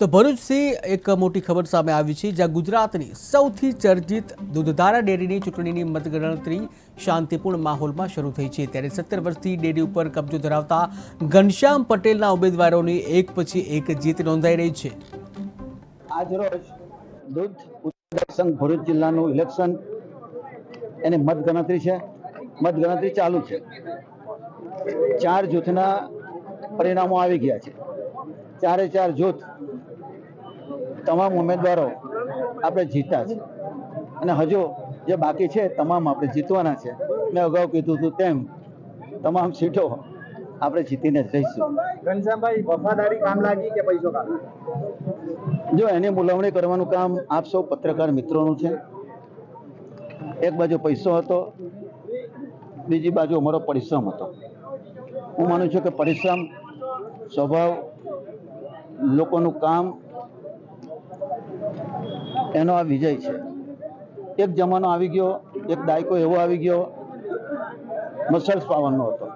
તો ભરૂચથી એક મોટી ખબર સામે આવી છે, જ્યાં ગુજરાતની સૌથી ચર્ચિત દૂધધારા ડેરીની ચૂંટણીની મતગણતરી શાંતિપૂર્ણ માહોલમાં શરૂ થઈ છે. ત્યારે સત્તર વર્ષથી ડેરી ઉપર કબજો ધરાવતા ઘનશ્યામ પટેલના ઉમેદવારોની એક પછી એક જીત નોંધાઈ રહી છે. આજરોજ દૂધ ઉત્પાદક સંઘ ભરૂચ જિલ્લાનું ઇલેક્શન એની મતગણતરી છે. મતગણતરી ચાલુ છે. ચાર જૂથના પરિણામો આવી ગયા છે. ચારે ચાર જૂથ તમામ ઉમેદવારો આપણે જીતા છે. અને હજુ જે બાકી છે તમામ આપણે જીતવાના છે. મેં અગાઉ કીધું હતું તેમ તમામ સીટો આપણે જીતીને જ રહીશું ઘનશ્યામભાઈ વફાદારી કામ લાગી કે પૈસો કામ? જો એની મુલવણી કરવાનું કામ આપ સૌ પત્રકાર મિત્રોનું છે. એક બાજુ પૈસો હતો બીજી બાજુ અમારો પરિશ્રમ હતો. હું માનું છું કે પરિશ્રમ સ્વભાવ લોકોનું કામ એનો આ વિજય છે. એક જમાનો આવી ગયો, એક દાયકો એવો આવી ગયો મસલ્સ પાવરનો હતો.